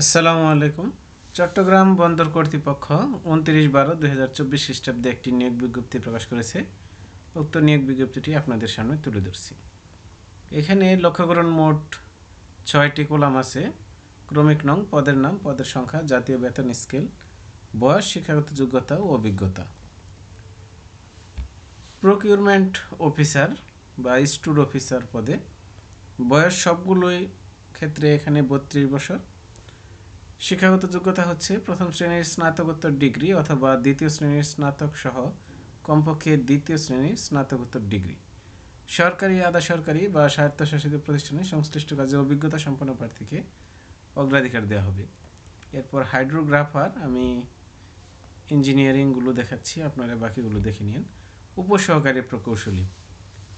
আসসালামু আলাইকুম। চট্টগ্রাম বন্দর কর্তৃপক্ষ উনত্রিশ বারো দুই হাজার চব্বিশ খ্রিস্টাব্দে একটি নিয়োগ বিজ্ঞপ্তি প্রকাশ করেছে। উক্ত নিয়োগ বিজ্ঞপ্তিটি আপনাদের সামনে তুলে ধরছি। এখানে লক্ষ্য করুন মোট ছয়টি কলাম আছে। ক্রমিক নং, পদের নাম, পদের সংখ্যা, জাতীয় বেতন স্কেল, বয়স, শিক্ষাগত যোগ্যতা ও অভিজ্ঞতা। প্রকিউরমেন্ট অফিসার বা স্টুড অফিসার পদে বয়স সবগুলোই ক্ষেত্রে এখানে বত্রিশ বছর। শিক্ষাগত যোগ্যতা হচ্ছে প্রথম শ্রেণির স্নাতকোত্তর ডিগ্রি অথবা দ্বিতীয় শ্রেণির স্নাতক সহ কমপক্ষে দ্বিতীয় শ্রেণির স্নাতকোত্তর ডিগ্রি। সরকারি আধা সরকারি বা স্বায়ত্তশাসিত প্রতিষ্ঠানে সংশ্লিষ্ট কাজে অভিজ্ঞতা সম্পন্ন প্রার্থীকে অগ্রাধিকার দেওয়া হবে। এরপর হাইড্রোগ্রাফার, আমি ইঞ্জিনিয়ারিংগুলো দেখাচ্ছি, আপনারা বাকিগুলো দেখে নিন। উপসহকারী প্রকৌশলী।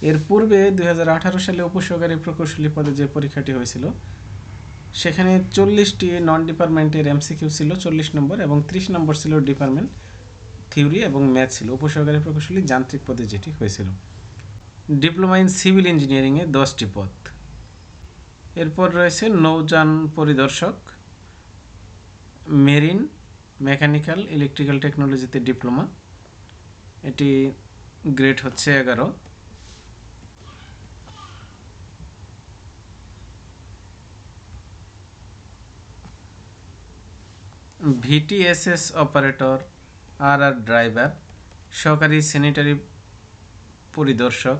এর পূর্বে দুই হাজার আঠারো সালে উপসহকারী প্রকৌশলী পদে যে পরীক্ষাটি হয়েছিল সেখানে চল্লিশটি নন ডিপার্টমেন্টের এমসিকিউ ছিল, চল্লিশ নম্বর এবং ত্রিশ নম্বর ছিল ডিপার্টমেন্ট থিওরি এবং ম্যাথ ছিল। উপসহকারী প্রকৌশলী যান্ত্রিক পদে যেটি হয়েছিল। ডিপ্লোমা ইন সিভিল ইঞ্জিনিয়ারিংয়ে দশটি পদ। এরপর রয়েছে নৌযান পরিদর্শক মেরিন মেকানিক্যাল ইলেকট্রিক্যাল টেকনোলজিতে ডিপ্লোমা এটি গ্রেড হচ্ছে এগারো। ভিটিএসএস অপারেটর আর আর ড্রাইভার, সহকারী স্যানিটারি পরিদর্শক,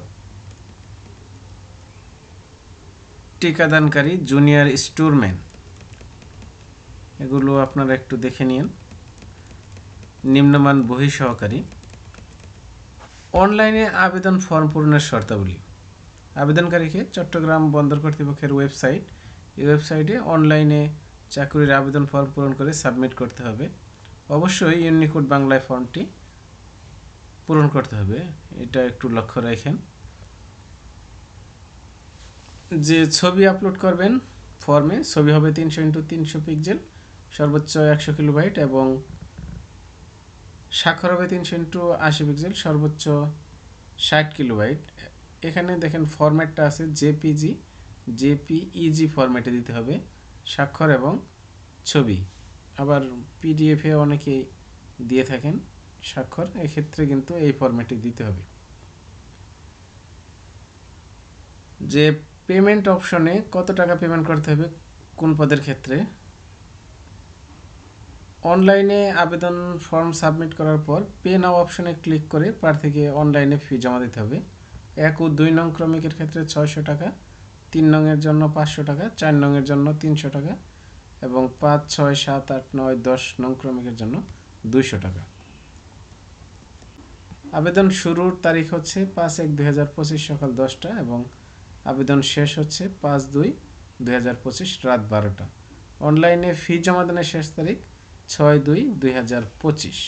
টিকাদানকারী, জুনিয়র স্টোরম্যান। এগুলো আপনারা একটু দেখে নিন। নিম্নমান বহি সহকারী। অনলাইনে আবেদন ফর্ম পূরণের শর্তাবলী। আবেদনকারীকে চট্টগ্রাম বন্দর কর্তৃপক্ষের ওয়েবসাইট। এই ওয়েবসাইটে অনলাইনে চাকরির আবেদন ফর্ম পূরণ করে সাবমিট করতে হবে। অবশ্যই ইউনিকোড বাংলায় ফর্মটি পূরণ করতে হবে। এটা একটু লক্ষ্য রাখেন। যে ছবি আপলোড করবেন, ফর্মে ছবি হবে তিনশো ইন্টু তিনশো পিক্সেল, সর্বোচ্চ একশো কিলোবাইট এবং স্বাক্ষর হবে তিনশো ইন্টু আশি পিক্সেল, সর্বোচ্চ ষাট কিলোবাইট। এখানে দেখেন ফরম্যাটটা আছে জেপিজি, জেপিইজি ফরম্যাটে দিতে হবে। স্বাক্ষর এবং ছবি। আবার পিডিএফে অনেকে দিয়ে থাকেন স্বাক্ষর, এক্ষেত্রে কিন্তু এই ফরম্যাটে দিতে হবে। যে পেমেন্ট অপশনে কত টাকা পেমেন্ট করতে হবে কোন পদের ক্ষেত্রে? অনলাইনে আবেদন ফর্ম সাবমিট করার পর পে নাও অপশনে ক্লিক করে প্রার্থীকে অনলাইনে ফি জমা দিতে হবে। এক ও দুই নং ক্রমিকের ক্ষেত্রে ছয়শো টাকা তিন নংয়ের জন্য পাঁচশো টাকা, চার নংয়ের জন্য তিনশো টাকা এবং পাঁচ, ছয়, সাত, আট, নয়, দশ নং ক্রমিকের জন্য দুইশো টাকা। আবেদন শুরুর তারিখ হচ্ছে পাঁচ এক দুই হাজার পঁচিশ সকাল দশটা এবং আবেদন শেষ হচ্ছে পাঁচ দুই দুই হাজার পঁচিশ রাত বারোটা। অনলাইনে ফি জমা দানের শেষ তারিখ ছয় দুই দুই হাজার পঁচিশ।